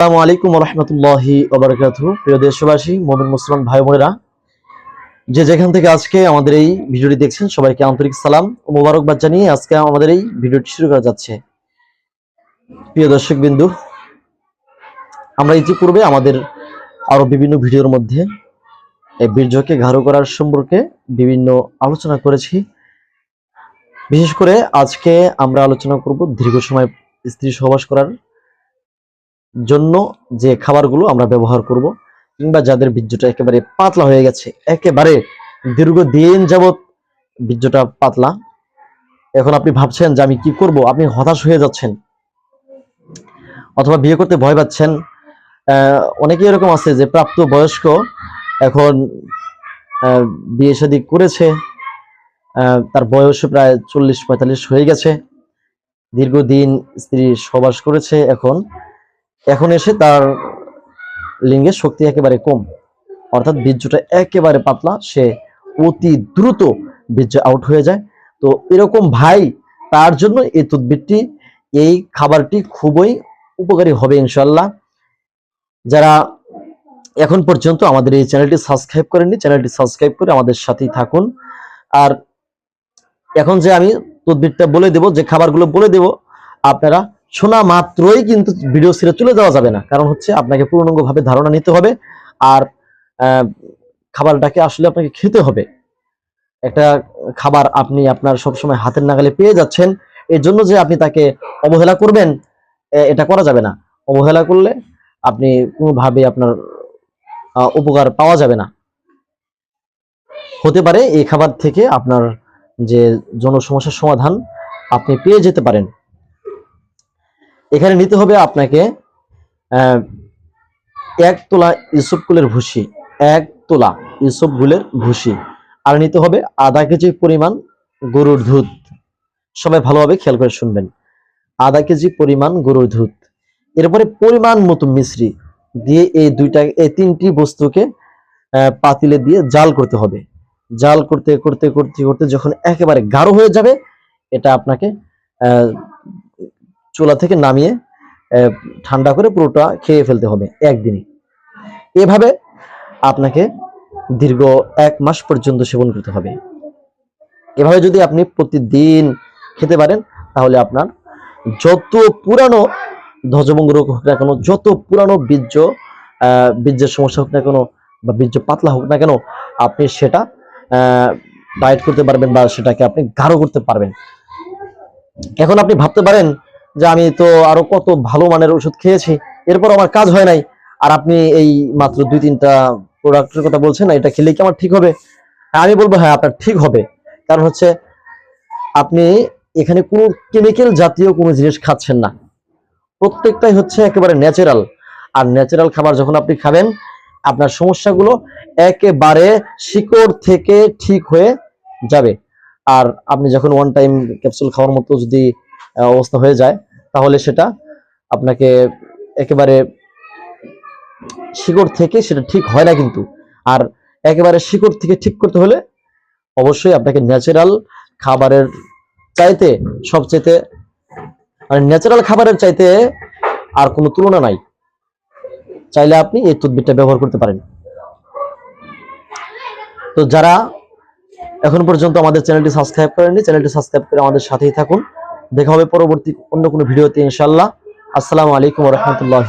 আসসালামু আলাইকুম রহমতুল্লাহি ওবরাকাতু প্রিয় দেশবাসী, মোমিন মুসলমান ভাই বোনেরা যে যেখান থেকে আজকে আমাদের এই ভিডিওটি দেখছেন, সবাইকে আন্তরিক সালাম ও মোবারকবাদ জানিয়ে আজকে আমাদের এই ভিডিওটি শুরু করা যাচ্ছে। প্রিয় দর্শক বিন্দু আমরা ইতিপূর্বে আমাদের আরও বিভিন্ন ভিডিওর মধ্যে এই বীর্যকে ঘাড়ো করার সম্পর্কে বিভিন্ন আলোচনা করেছি। বিশেষ করে আজকে আমরা আলোচনা করব দীর্ঘ সময় স্ত্রী সহবাস করার জন্য যে খাবারগুলো আমরা ব্যবহার করব, কিংবা যাদের বীর্যটা একেবারে পাতলা হয়ে গেছে, একেবারে দীর্ঘদিন যাবত বীর্যটা পাতলা। এখন আপনি ভাবছেন যে আমি কি করব, আপনি হতাশ হয়ে যাচ্ছেন, অথবা বিয়ে করতে ভয় পাচ্ছেন। অনেকেই এরকম আছে যে প্রাপ্ত বয়স্ক এখন বিয়ে শাদী করেছে তার বয়স প্রায় চল্লিশ পঁয়তাল্লিশ হয়ে গেছে। দীর্ঘদিন স্ত্রী সবাস করেছে এখন। এখন এসে তার লিঙ্গের শক্তি একেবারে কম। অর্থাৎ বীর্যটা একেবারে পাতলা, সে অতি দ্রুত বীর্য আউট হয়ে যায়। তো এরকম ভাই, তার জন্য এই তদবিরটি, এই খাবারটি খুবই উপকারী হবে ইনশাল্লাহ যারা এখন পর্যন্ত আমাদের এই চ্যানেলটি সাবস্ক্রাইব করেননি, চ্যানেলটি সাবস্ক্রাইব করে আমাদের সাথেই থাকুন। আর এখন যে আমি তদবিরটা বলে দেব, যে খাবারগুলো বলে দেব, আপনারা শোনা মাত্রই কিন্তু ভিডিও ছেড়ে চলে যাওয়া যাবে না। কারণ হচ্ছে আপনাকে পূর্ণাঙ্গভাবে ধারণা নিতে হবে আর খাবারটাকে আসলে আপনাকে খেতে হবে। একটা খাবার আপনি আপনার সবসময় হাতের নাগালে পেয়ে যাচ্ছেন, এর জন্য যে আপনি তাকে অবহেলা করবেন এটা করা যাবে না। অবহেলা করলে আপনি কোনোভাবে আপনার উপকার পাওয়া যাবে না। হতে পারে এই খাবার থেকে আপনার যে জন সমস্যার সমাধান আপনি পেয়ে যেতে পারেন। এখানে নিতে হবে আপনাকে এক তোলা ইসব কুলের ভুসি, এক তোলা ইসব গুলের ভুসি। আর নিতে হবে আধা কেজি পরিমাণ গরুর দুধ। সবাই ভালোভাবে খেয়াল করে শুনবেন। আধা কেজি পরিমাণ গরুর দুধ। এরপরে পরিমাণ মতো মিশ্রি দিয়ে এই দুইটা, এই তিনটি বস্তুকে পাতিলে দিয়ে জাল করতে হবে। জাল করতে করতে করতে করতে যখন একেবারে গাঢ় হয়ে যাবে, এটা আপনাকে চুলা থেকে নামিয়ে ঠান্ডা করে পুরোটা খেয়ে ফেলতে হবে একদিনই এভাবে আপনাকে দীর্ঘ এক মাস পর্যন্ত সেবন করতে হবে। এভাবে যদি আপনি প্রতিদিন খেতে পারেন, তাহলে আপনার যত পুরানো ধ্বজভঙ্গ রোগ হোক না কেন, যত পুরানো বীর্য বীর্যের সমস্যা হোক না কেন বা বীর্য পাতলা হোক না কেন, আপনি সেটা ডায়েট করতে পারবেন বা সেটাকে আপনি গাঢ় করতে পারবেন। এখন আপনি ভাবতে পারেন যে আমি তো আরও কত ভালো মানের ওষুধ খেয়েছি এরপর আমার কাজ হয় নাই। আর আপনি এই মাত্র দুই তিনটা প্রোডাক্টের কথা বলছেন না এটা খেলে কি আমার ঠিক হবে? হ্যাঁ, আমি বলব হ্যাঁ আপনার ঠিক হবে। কারণ হচ্ছে আপনি এখানে কোনো কেমিক্যাল জাতীয় কোনো জিনিস খাচ্ছেন না। প্রত্যেকটাই হচ্ছে একেবারে ন্যাচারাল আর ন্যাচারাল খাবার যখন আপনি খাবেন আপনার সমস্যাগুলো একেবারে শিকড় থেকে ঠিক হয়ে যাবে। আর আপনি যখন ওয়ান টাইম ক্যাপসুল খাওয়ার মতো যদি অবস্থা হয়ে যায়, তাহলে সেটা আপনাকে একেবারে শিকড় থেকে সেটা ঠিক হয় না কিন্তু। আর একেবারে শিকড় থেকে ঠিক করতে হলে অবশ্যই আপনাকে ন্যাচারাল খাবারের চাইতে সবচেয়ে মানে ন্যাচারাল খাবারের চাইতে আর কোনো তুলনা নাই। চাইলে আপনি এই তদবিরটা ব্যবহার করতে পারেন। তো যারা এখন পর্যন্ত আমাদের চ্যানেলটি সাবস্ক্রাইব করেননি, চ্যানেলটি সাবস্ক্রাইব করে আমাদের সাথেই থাকুন। দেখা হবে পরবর্তী অন্য কোনো ভিডিওতে ইনশাল্লাহ আসসালামু আলাইকুম রহমতুল্লাহ